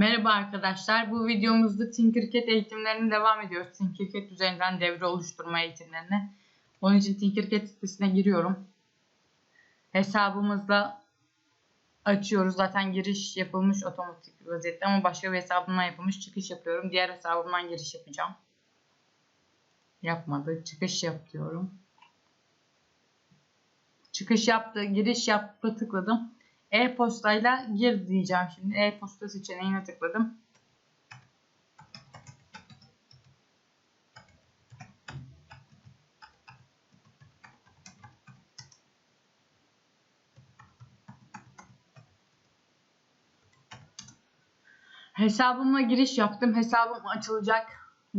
Merhaba arkadaşlar. Bu videomuzda Tinkercad eğitimlerine devam ediyoruz. Tinkercad üzerinden devre oluşturma eğitimlerine. Onun için Tinkercad sitesine giriyorum. Hesabımızda açıyoruz. Zaten giriş yapılmış otomatik vaziyette ama başka bir hesabımdan yapılmış çıkış yapıyorum. Diğer hesabımdan giriş yapacağım. Yapmadı. Çıkış yap diyorum. Çıkış yaptı. Giriş yaptı tıkladım. E-postayla gir diyeceğim şimdi. E-posta seçeneğine tıkladım. Hesabıma giriş yaptım. Hesabım açılacak.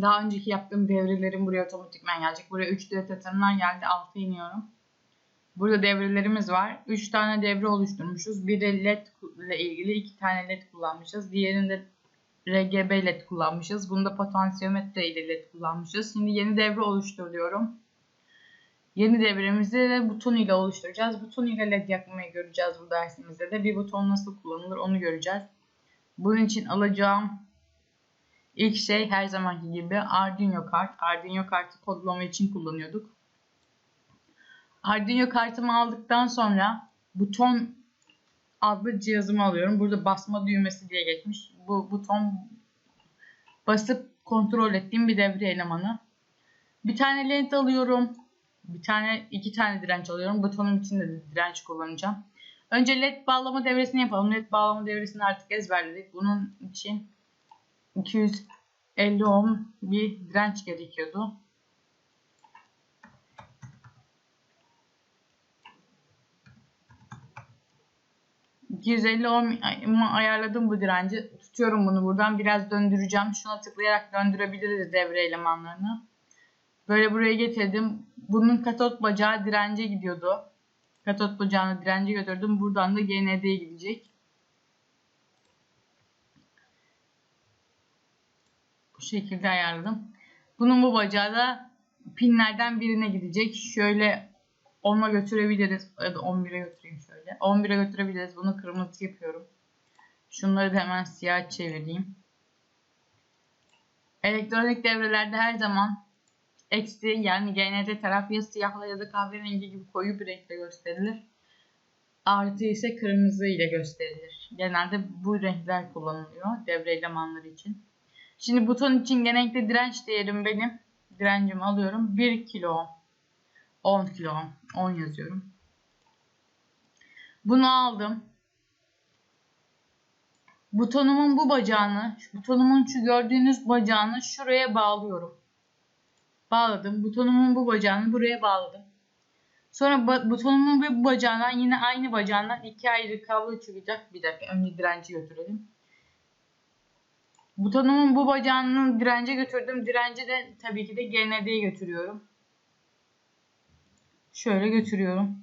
Daha önceki yaptığım devrelerim buraya otomatikman gelecek. Buraya 3D tasarımlar geldi. Alta iniyorum. Burada devrelerimiz var. 3 tane devre oluşturmuşuz. Biri LED ile ilgili 2 tane LED kullanmışız. Diğerinde RGB LED kullanmışız. Bunda potansiyometre ile LED kullanmışız. Şimdi yeni devre oluşturuyorum. Yeni devremizi de buton ile oluşturacağız. Buton ile LED yakmayı göreceğiz bu dersimizde de. Bir buton nasıl kullanılır onu göreceğiz. Bunun için alacağım ilk şey her zamanki gibi Arduino kart. Arduino kartı kodlama için kullanıyorduk. Arduino kartımı aldıktan sonra buton adlı cihazımı alıyorum. Burada basma düğmesi diye geçmiş. Bu buton basıp kontrol ettiğim bir devre elemanı. Bir tane led alıyorum. Bir tane, iki tane direnç alıyorum. Butonum için de direnç kullanacağım. Önce led bağlama devresini yapalım. Led bağlama devresini artık ezberledik. Bunun için 250 ohm bir direnç gerekiyordu. 250 ohm ayarladım bu direnci. Tutuyorum bunu buradan biraz döndüreceğim. Şuna tıklayarak döndürebiliriz devre elemanlarını. Böyle buraya getirdim. Bunun katot bacağı dirence gidiyordu. Katot bacağını dirence götürdüm. Buradan da GND'ye gidecek. Bu şekilde ayarladım. Bunun bu bacağı da pinlerden birine gidecek. Şöyle 10'a götürebiliriz. Ya da 11'e götüreyim şöyle. 11'e götürebiliriz. Bunu kırmızı yapıyorum. Şunları da hemen siyah çevireyim. Elektronik devrelerde her zaman eksi yani GND taraf ya siyahla ya da kahverengi gibi koyu bir renkle gösterilir. Artı ise kırmızı ile gösterilir. Genelde bu renkler kullanılıyor devre elemanları için. Şimdi buton için genellikle direnç değerim benim. Direncimi alıyorum. 1 kilo 10 kilo 10 yazıyorum. Bunu aldım. Butonumun bu bacağını, butonumun şu gördüğünüz bacağını şuraya bağlıyorum. Bağladım. Butonumun bu bacağını buraya bağladım. Sonra butonumun bu bacağından yine aynı bacağından iki ayrı kablo çıkacak. Bir dakika önce direnci götürelim. Butonumun bu bacağını dirence götürdüm. Direnci de tabii ki de GND'ye götürüyorum. Şöyle götürüyorum.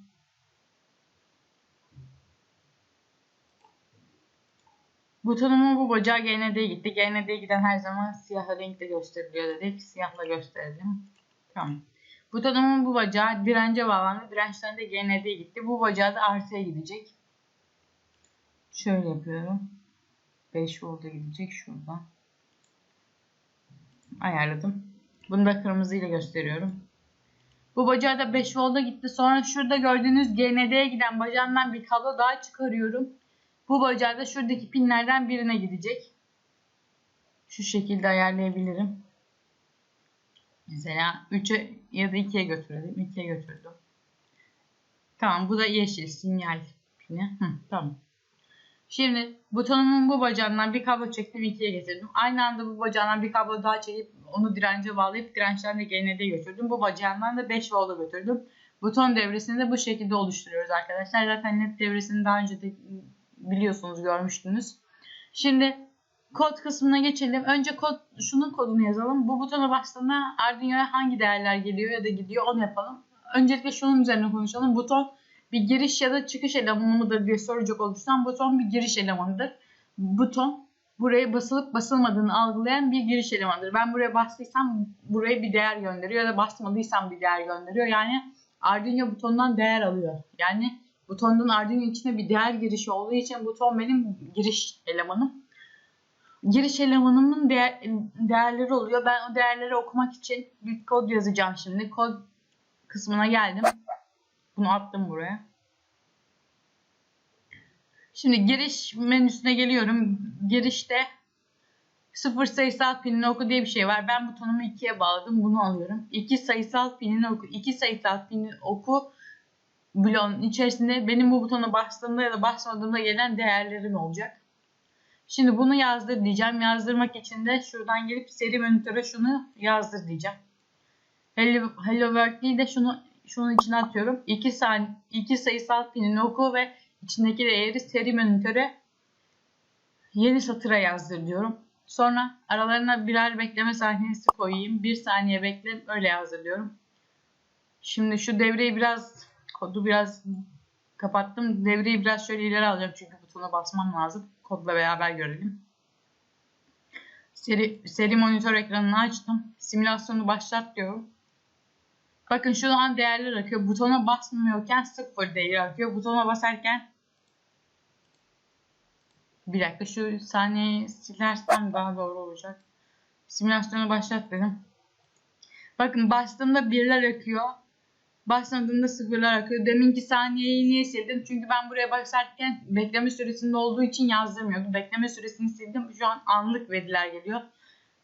Butonumun bu bacağı GND'ye gitti. GND'ye giden her zaman siyah renkle gösteriliyor dedik. Siyahla gösterelim. Tamam. Butonumun bu bacağı dirence bağlandı. Dirençten de GND'ye gitti. Bu bacağı da artıya gidecek. Şöyle yapıyorum. 5 volta gidecek şuradan. Ayarladım. Bunu da kırmızı ile gösteriyorum. Bu bacağı da 5 volta gitti. Sonra şurada gördüğünüz GND'ye giden bacağından bir kablo daha çıkarıyorum. Bu bacağı da şuradaki pinlerden birine gidecek. Şu şekilde ayarlayabilirim. Mesela 3'e ya da 2'ye götürelim. 2'ye götürdüm. Tamam bu da yeşil sinyal pini. Hı, tamam. Şimdi butonumun bu bacağından bir kablo çektim 2'ye getirdim. Aynı anda bu bacağından bir kablo daha çekip onu dirence bağlayıp dirençten de götürdüm. Bu bacağından da 5 volta götürdüm. Buton devresini de bu şekilde oluşturuyoruz arkadaşlar. Zaten net devresini daha önce de biliyorsunuz görmüştünüz. Şimdi kod kısmına geçelim. Önce kod şunun kodunu yazalım. Bu butona bastığında Arduino'ya hangi değerler geliyor ya da gidiyor onu yapalım. Öncelikle şunun üzerine konuşalım. Buton bir giriş ya da çıkış elemanı mıdır diye soracak olursam buton bir giriş elemanıdır. Buton buraya basılıp basılmadığını algılayan bir giriş elemanıdır. Ben buraya bastıysam buraya bir değer gönderiyor ya da basmadıysam bir değer gönderiyor. Yani Arduino butondan değer alıyor. Yani butonun Arduino içine bir değer girişi olduğu için buton benim giriş elemanım. giriş elemanımın değer, değerleri oluyor. Ben o değerleri okumak için bir kod yazacağım şimdi. Kod kısmına geldim. Bunu attım buraya. Şimdi giriş menüsüne geliyorum. Girişte sıfır sayısal pinini oku diye bir şey var. Ben butonumu 2'ye bağladım. Bunu alıyorum. 2 sayısal pinini oku. 2 sayısal pinini oku bloğun içerisinde benim bu butona bastığımda ya da basmadığımda gelen değerlerim olacak. Şimdi bunu yazdır diyeceğim. Yazdırmak için de şuradan gelip seri monitöre şunu yazdır diyeceğim. Hello, Hello World'yi de şunu şunun içine atıyorum. 2 saniye 2 sayısal pinini oku ve içindeki değeri seri monitöre yeni satıra yazdır diyorum. Sonra aralarına birer bekleme saniyesi koyayım. Bir saniye bekle öyle yazdırıyorum. Şimdi şu devreyi biraz kodu biraz kapattım. Devreyi biraz şöyle ileri alacağım çünkü butona basmam lazım. Kodla beraber görelim. Seri, seri monitör ekranını açtım. Simülasyonu başlat diyorum. Bakın şu an değerler akıyor. Butona basmıyorken sıfır değeri akıyor. Butona basarken bir dakika şu saniyeyi silersem daha doğru olacak. Simülasyonu başlat dedim. Bakın bastığımda birler akıyor. Bastığımda sıfırlar akıyor. Deminki saniyeyi niye sildim? Çünkü ben buraya basarken bekleme süresinde olduğu için yazdırmıyordu. Bekleme süresini sildim. Şu an anlık veriler geliyor.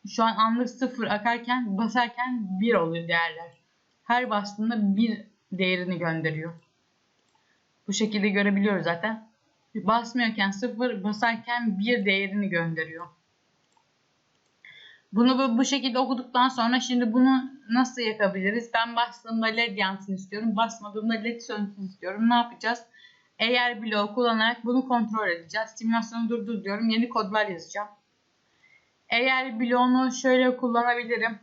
Şu an anlık sıfır akarken basarken bir oluyor değerler. Her bastığında bir değerini gönderiyor. Bu şekilde görebiliyoruz zaten. Basmıyorken sıfır, basarken bir değerini gönderiyor. Bunu bu, şekilde okuduktan sonra şimdi bunu nasıl yakabiliriz? Ben bastığımda led yansın istiyorum. Basmadığımda led sönsün istiyorum. Ne yapacağız? Eğer bloğu kullanarak bunu kontrol edeceğiz. Simülasyonu durdur diyorum. Yeni kodlar yazacağım. Eğer bloğunu şöyle kullanabilirim.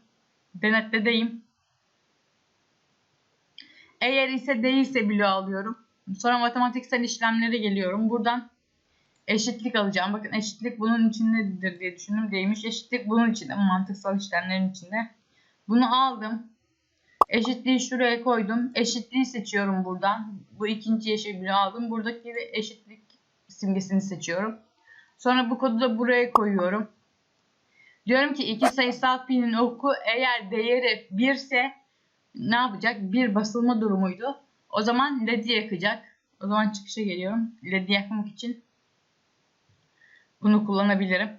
Denetledeyim. Eğer ise değilse bloğu alıyorum. Sonra matematiksel işlemlere geliyorum. Buradan eşitlik alacağım. Bakın eşitlik bunun içindedir diye düşündüm. Değilmiş. Eşitlik bunun içinde. Mantıksal işlemlerin içinde. Bunu aldım. Eşitliği şuraya koydum. Eşitliği seçiyorum buradan. Bu ikinci yeşil bloğu aldım. Buradaki de eşitlik simgesini seçiyorum. Sonra bu kodu da buraya koyuyorum. Diyorum ki iki sayısal pinin oku eğer değeri 1 ise ne yapacak? Bir basılma durumuydu. O zaman LED'i yakacak. O zaman çıkışa geliyorum. LED'i yakmak için bunu kullanabilirim.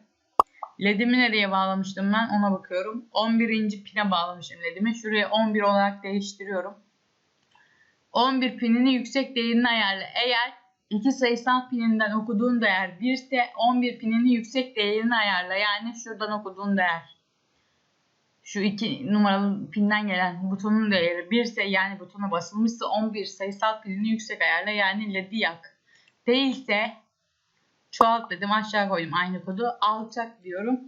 LED'imi nereye bağlamıştım ben ona bakıyorum. 11. pine bağlamışım LED'imi. Şuraya 11 olarak değiştiriyorum. 11 pinini yüksek değerini ayarla. Eğer iki sayısal pininden okuduğun değer 1 ise 11 pinini yüksek değerini ayarla. Yani şuradan okuduğun değer. Şu iki numaralı pinden gelen butonun değeri 1 ise yani butona basılmışsa 11 sayısal pinini yüksek ayarla. Yani LED'i yak. Değilse çoğalt dedim aşağı koydum aynı kodu. Alçak diyorum.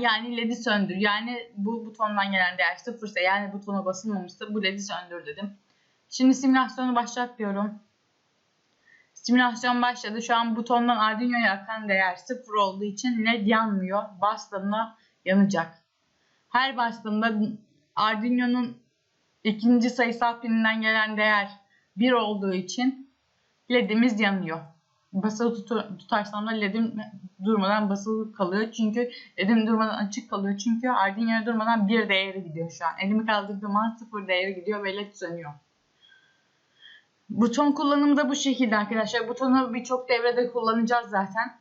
Yani LED'i söndür. Yani bu butondan gelen değer 0 ise yani butona basılmamışsa bu LED'i söndür dedim. Şimdi simülasyonu başlat diyorum. Simülasyon başladı. Şu an butondan Arduino'ya akan değer 0 olduğu için LED yanmıyor. Bastığımda yanacak. Her bastığımda Arduino'nun ikinci sayısal pininden gelen değer 1 olduğu için LED'imiz yanıyor. Basılı tutarsam da LED'im durmadan basılı kalıyor. Çünkü LED'im durmadan açık kalıyor. Çünkü Arduino'ya durmadan 1 değeri gidiyor şu an. Elimi kaldırdığım an 0 değeri gidiyor ve LED sönüyor. Buton kullanımı da bu şekilde arkadaşlar. Butonu birçok devrede kullanacağız zaten.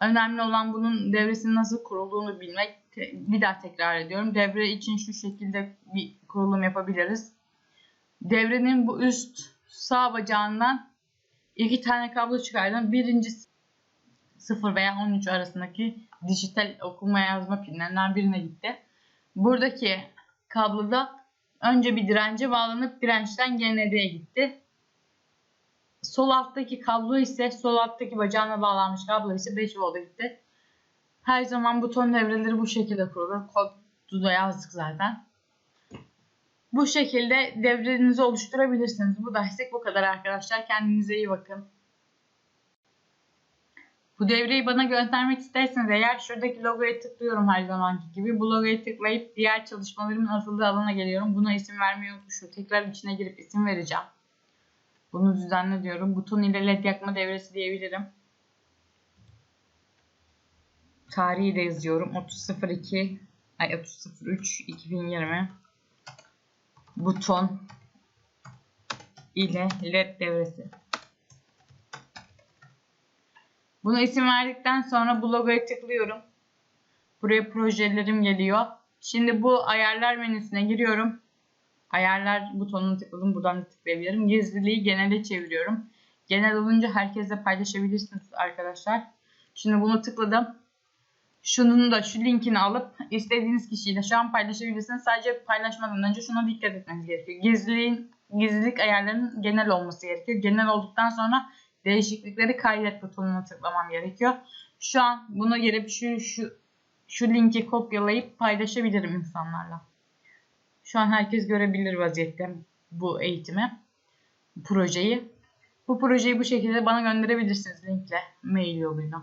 Önemli olan bunun devresinin nasıl kurulduğunu bilmek. Bir daha tekrar ediyorum. Devre için şu şekilde bir kurulum yapabiliriz. Devrenin bu üst sağ bacağından iki tane kablo çıkardım. Birincisi 0 veya 13 arasındaki dijital okuma yazma pinlerinden birine gitti. Buradaki kabloda önce bir dirence bağlanıp dirençten GND'ye gitti. Sol alttaki kablo ise sol alttaki bacağına bağlanmış kablo ise 5 volta gitti. Her zaman buton devreleri bu şekilde kurulur. Kodu da yazdık zaten. Bu şekilde devrenizi oluşturabilirsiniz. Bu derslik bu kadar arkadaşlar. Kendinize iyi bakın. Bu devreyi bana göndermek isterseniz eğer şuradaki logoya tıklıyorum her zamanki gibi. Bu logoya tıklayıp diğer çalışmalarımın atıldığı alana geliyorum. Buna isim vermeyi unutmuşum. Tekrar içine girip isim vereceğim. Bunu düzenle diyorum. Buton ile led yakma devresi diyebilirim. Tarihi de yazıyorum. 30.02 ay 30.03 2020 buton ile led devresi. Buna isim verdikten sonra bu logoya tıklıyorum. Buraya projelerim geliyor. Şimdi bu ayarlar menüsüne giriyorum. Ayarlar butonuna tıkladım. Buradan da tıklayabilirim. Gizliliği genele çeviriyorum. Genel olunca herkesle paylaşabilirsiniz arkadaşlar. Şimdi bunu tıkladım. Şunun da şu linkini alıp istediğiniz kişiyle şu an paylaşabilirsiniz. Sadece paylaşmadan önce şuna dikkat etmeniz gerekiyor. Gizliliğin, gizlilik ayarlarının genel olması gerekiyor. Genel olduktan sonra değişiklikleri kaydet butonuna tıklamam gerekiyor. Şu an buna girip şu, şu, şu linki kopyalayıp paylaşabilirim insanlarla. Şu an herkes görebilir vaziyette bu eğitimi, projeyi. Bu projeyi bu şekilde bana gönderebilirsiniz linkle, mail yoluyla.